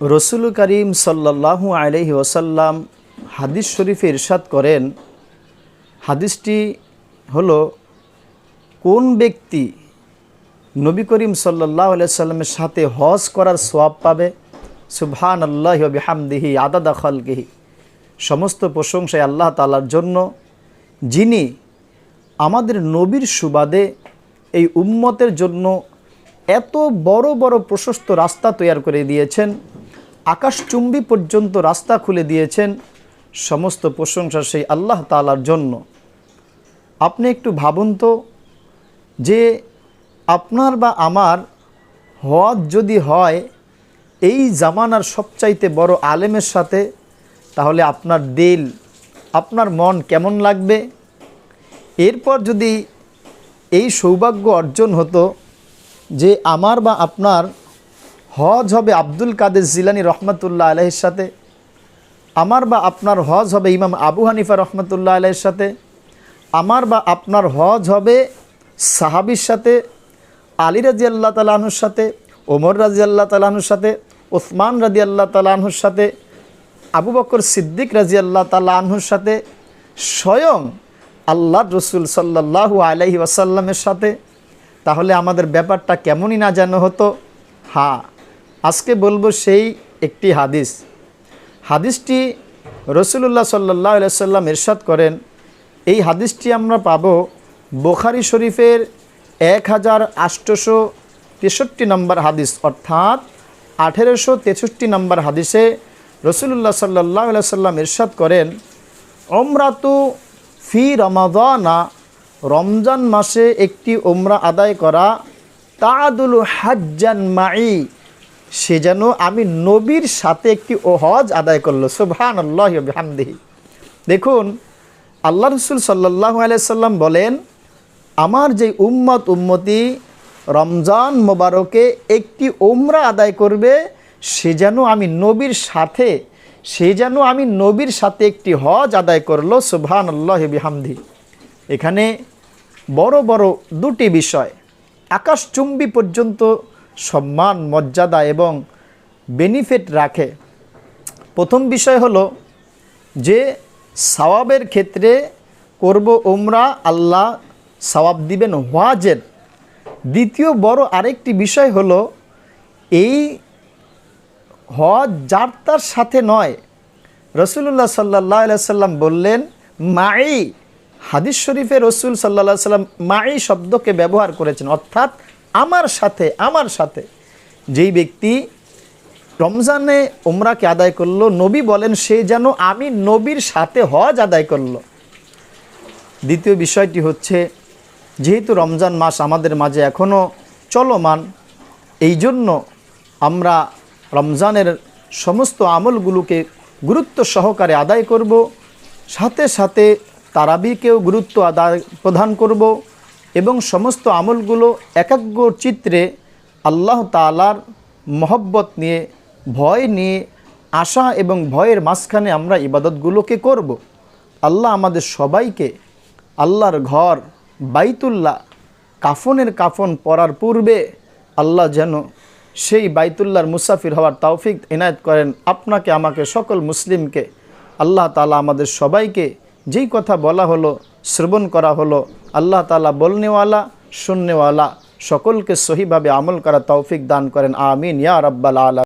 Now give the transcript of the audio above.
রসুল করিম সাল্লাল্লাহু আলহি ওসাল্লাম হাদিস শরীফে ইরশাদ করেন, হাদিসটি হলো, কোন ব্যক্তি নবী করিম সাল্লাহ সাল্লামের সাথে হজ করার সোয়াব পাবে? সুবহান আল্লাহ বিহামদিহি আদাদা খালকিহি। সমস্ত প্রশংসায় আল্লাহ তালার জন্য, যিনি আমাদের নবীর সুবাদে এই উম্মতের জন্য এত বড় বড় প্রশস্ত রাস্তা তৈরি করে দিয়েছেন। আকাশচুম্বী পর্যন্ত রাস্তা খুলে দিয়েছেন সমস্ত প্রশংসা সেই আল্লাহ তালার জন্য। আপনি একটু ভাবুন তো যে আপনার বা আমার হজ যদি হয়, এই জামানার সবচাইতে বড় আলেমের সাথে, তাহলে আপনার দিল, আপনার মন কেমন লাগবে? এরপর যদি এই সৌভাগ্য অর্জন হতো যে আমার বা আপনার হজ হবে আব্দুল কাদের জিলানি রহমতুল্লাহ আলহের সাথে, আমার বা আপনার হজ হবে ইমাম আবু হানিফা রহমতুল্লাহ আলহের সাথে, আমার বা আপনার হজ হবে সাহাবির সাথে, আলী রাজি আল্লাহ তালাহুর সাথে, ওমর রাজি আল্লাহ তালাহুর সাথে, ওসমান রাজি আল্লাহ তালাহুর সাথে, আবু বকর সিদ্দিক রাজি আল্লাহ তালাহুর সাথে, স্বয়ং আল্লাহ রসুল সাল্লাহ আলহি ওয়াসাল্লামের সাথে, তাহলে আমাদের ব্যাপারটা কেমনই না যেন হতো? হ্যাঁ আজকে বলব সেই একটি হাদিস। হাদিসটি রসুল্লাহ সাল্লাহ সাল্লাম এরশাদ করেন, এই হাদিসটি আমরা পাব বোখারি শরীফের এক হাজার আষ্টশো তেষট্টি নম্বর হাদিস, অর্থাৎ আঠেরোশো তেষট্টি নম্বর হাদিসে রসুল্লাহ সাল্লাহ সাল্লাম ইরশাদ করেন অমরাতু ফি রমাদানা, রমজান মাসে একটি ওমরা আদায় করা, তাদুল হাজ্জান মাই সে যেন আমি নবীর সাথে একটি ও হজ আদায় করল। সুবহান আল্লাহ দেখুন আল্লাহ রসুল সাল্লাহ আলাইসাল্লাম বলেন, আমার যে উম্মত, উম্মতি রমজান মোবারকে একটি ওমরা আদায় করবে, সে যেন আমি নবীর সাথে, সে যেন আমি নবীর সাথে একটি হজ আদায় করল। সুবহান আল্লাহ বিহামদি এখানে বড় বড় দুটি বিষয়। আকাশচুম্বী পর্যন্ত সম্মান, মর্যাদা এবং বেনিফিট রাখে। প্রথম বিষয় হলো যে সওয়াবের ক্ষেত্রে করব ওমরা আল্লাহ সওয়াব দিবেন ওয়াজের। দ্বিতীয় বড় আরেকটি বিষয় হলো এই হজ যার তার সাথে নয়। রসুল্লাহ সাল্লাহ সাল্লাম বললেন মাই হাদিস শরীফে রসুল সাল্লা সাল্লাম মাই শব্দকে ব্যবহার করেছেন। অর্থাৎ আমার সাথে আমার সাথে। যেই ব্যক্তি রমজানে ওমরাকে আদায় করল, নবী বলেন, সে যেন আমি নবীর সাথে হজ আদায় করল। দ্বিতীয় বিষয়টি হচ্ছে, যেহেতু রমজান মাস আমাদের মাঝে এখনও চলমান, এই জন্য আমরা রমজানের সমস্ত আমলগুলোকে গুরুত্ব সহকারে আদায় করব, সাথে সাথে তারাবিকেও গুরুত্ব আদায় প্রদান করব এবং সমস্ত আমলগুলো একাগ্র চিত্রে আল্লাহ তালার মহব্বত নিয়ে, ভয় নিয়ে, আশা এবং ভয়ের মাঝখানে আমরা ইবাদতগুলোকে করব। আল্লাহ আমাদের সবাইকে আল্লাহর ঘর বাইতুল্লাহ কাফনের কাফন পরার পূর্বে আল্লাহ যেন সেই বাইতুল্লাহর মুসাফির হওয়ার তৌফিক এনায়ত করেন আপনাকে, আমাকে সকল মুসলিমকে আল্লাহ তালা আমাদের সবাইকে যেই কথা বলা হলো শ্রবণ করা হলো। আল্লাহ তালা বলনেওয়ালা শূন্যওয়ালা সকলকে সহিভাবে আমল করা তৌফিক দান করেন। আমিন। ইয়া রব্বাল আলা